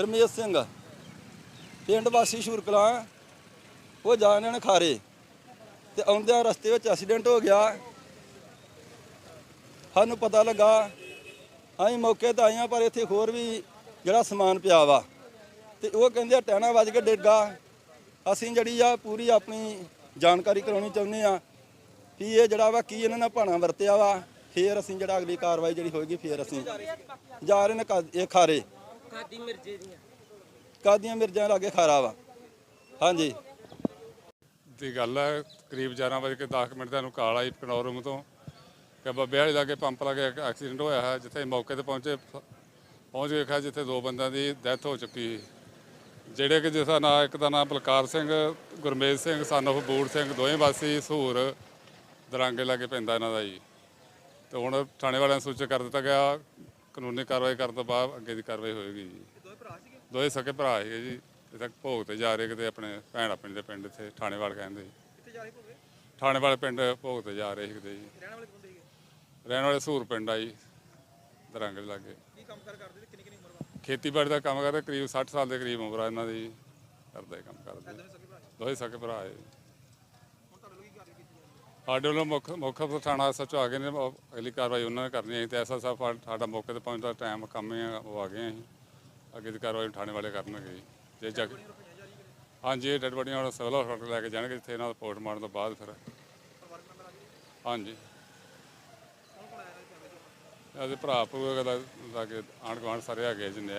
ਗਰਮੇਸ਼ ਸਿੰਘ। ਪਿੰਡ ਵਾਸੀ ਸ਼ੂਰਕਲਾਂ, ਉਹ ਜਾ ਰਹੇ ਨੇ ਖਾਰੇ ਤੇ ਆਉਂਦਿਆਂ ਰਸਤੇ ਵਿੱਚ ਐਕਸੀਡੈਂਟ ਹੋ ਗਿਆ। ਸਾਨੂੰ ਪਤਾ ਲੱਗਾ, ਅਸੀਂ ਮੌਕੇ ਤੇ ਆਏ ਹਾਂ, ਪਰ ਇੱਥੇ ਹੋਰ ਵੀ ਜਿਹੜਾ ਸਮਾਨ ਪਿਆ ਵਾ। ਤੇ ਉਹ ਕਹਿੰਦੇ ਆ, ਟਹਿਣਾ ਵੱਜ ਕੇ ਡਿੱਗਾ ਅਸੀਂ ਜਿਹੜੀ ਆ, ਪੂਰੀ ਆਪਣੀ ਜਾਣਕਾਰੀ ਕਰਾਉਣੀ ਚਾਹੁੰਦੇ ਆ ਕਿ ਇਹ ਜਿਹੜਾ ਵਾ, ਕੀ ਇਹਨਾਂ ਨਾਲ ਭਾਣਾ ਵਰਤਿਆ ਵਾ। ਫੇਰ ਅਸੀਂ ਜਿਹੜਾ ਅਗਲੀ ਕਾਰਵਾਈ ਜਿਹੜੀ ਹੋਏਗੀ, ਫੇਰ ਅਸੀਂ ਜਾ ਰਹੇ ਨੇ ਕਾ- ਇਹ ਖਾਰੇ ਕਾਦੀ ਮਿਰਜੇ ਦੀਆਂ? ਕਾਦੀਆਂ ਮਿਰਜਾਂ ਲਾਗੇ ਖਾਰਾ ਵਾ। ਹਾਂਜੀ। ਦੀ ਗੱਲ ਹੈ ਕਰੀਬ 11 ਵਜੇ ਕੇ 10 ਮਿੰਟ ਦਾ ਨੂੰ ਕਾਲ ਆਈ ਪਨੌਰ ਰੂਮ ਤੋਂ। ਕਿ ਬੱਬੇ ਵਾਲੀ ਲਾਗੇ ਪੰਪ ਲਾਗੇ ਇੱਕ ਐਕਸੀਡੈਂਟ ਹੋਇਆ ਹੈ ਜਿੱਥੇ ਮੌਕੇ ਤੇ ਪਹੁੰਚੇ ਪਹੁੰਚ ਕੇ ਵੇਖਿਆ ਜਿੱਥੇ ਦੋ ਬੰਦਿਆਂ ਦੀ ਡੈਥ ਹੋ ਚੁੱਕੀ ਸੀ। ਜਿਹੜੇ ਕਿ ਜਿਸ ਦਾ ਨਾਂ ਇੱਕ ਦਾ ਨਾਮ ਬਲਕਾਰ ਸਿੰਘ ਗੁਰਮੇਜ ਸਿੰਘ ਸਨ of ਬੂੜ ਸਿੰਘ ਦੋਵੇਂ ਵਾਸੀ ਸਹੂਰ ਦਰਾਂਗੇ ਲਾਗੇ ਪੈਂਦਾ ਇਹਨਾਂ ਦਾ ਜੀ। ਤੇ ਹੁਣ ਥਾਣੇ ਵਾਲਿਆਂ ਨੂੰ ਸੂਚਿਤ ਕਰ ਦਿੱਤਾ ਗਿਆ ਕਾਨੂੰਨੀ ਕਾਰਵਾਈ ਕਰਨ ਤੋਂ ਬਾਅਦ ਅੱਗੇ ਦੀ ਕਾਰਵਾਈ ਹੋਏਗੀ ਜੀ। ਦੋਵੇਂ ਸਕੇ ਭਰਾ ਸੀਗੇ ਜੀ। ਇਹ ਤੱਕ ਭੋਗ ਤੇ ਜਾ ਰਹੇ ਕਿਤੇ ਆਪਣੇ ਭੈਣ ਆਪਣੇ ਦੇ ਪਿੰਡ ਇੱਥੇ ਥਾਣੇ ਵਾਲ ਕਹਿੰਦੇ ਕਿੱਥੇ ਜਾ ਰਹੇ ਭੋਗੇ? ਥਾਣੇ ਵਾਲੇ ਪਿੰਡ ਭੋਗ ਤੇ ਜਾ ਰਹੇ ਸੀ ਕਿਤੇ ਜੀ। ਰਹਿਣ ਵਾਲੇ ਕਿੱਥੇ ਸੀਗੇ? ਰਹਿਣ ਵਾਲੇ ਸੂਰ ਪਿੰਡ ਆ ਜੀ ਦਰੰਗ ਦੇ ਲਾਗੇ। ਕੀ ਕੰਮ ਕਰ ਕਰਦੇ ਤੇ ਕਿੰਨੀ ਕਿੰਨੀ ਉਮਰ ਵਾ? ਖੇਤੀਬਾੜੀ ਦਾ ਕੰਮ ਕਰਦੇ ਕਰੀਬ 60 ਸਾਲ ਦੇ ਕਰੀਬ ਉਮਰ ਆ ਇਹਨਾਂ ਦੀ। ਕਰਦੇ ਕੰਮ ਕਰਦੇ। ਦੋਵੇਂ ਸਕੇ ਭਰਾ? ਹੈ ਸਾਡੇ ਵੱਲੋਂ ਮੁੱਖ ਮੁੱਖ ਥਾਣਾ ਸੱਚ ਆ ਗਏ ਨੇ, ਉਹ ਅਗਲੀ ਕਾਰਵਾਈ ਉਹਨਾਂ ਨੇ ਕਰਨੀ ਹੈ। ਤੇ ਐਸਾ ਸਾਹਿਬ ਸਾਡਾ ਮੌਕੇ ਤੇ ਪਹੁੰਚਦਾ ਟਾਈਮ ਕੰਮ ਹੀ ਉਹ ਆ ਗਏ ਅਸੀਂ ਅੱਗੇ ਦੀ ਕਾਰਵਾਈ ਥਾਣੇ ਵਾਲੇ ਕਰਨਗੇ ਜੀ। ਜੇ ਜਗ ਹਾਂਜੀ, ਇਹ ਡੈਡ ਬੋਡੀਆਂ ਹੁਣ ਸਿਵਲ ਹਸਪਤਾਲ ਲੈ ਕੇ ਜਾਣਗੇ, ਜਿੱਥੇ ਇਹਨਾਂ ਦਾ ਮਾਰਨ ਤੋਂ ਬਾਅਦ ਫਿਰ। ਹਾਂਜੀ। ਇਹਦੇ ਭਰਾ ਭੂਆ ਦਾ ਲਾਗੇ ਆਂਢ ਗੁਆਂਢ ਸਾਰੇ ਹੈਗੇ ਜਿੰਨੇ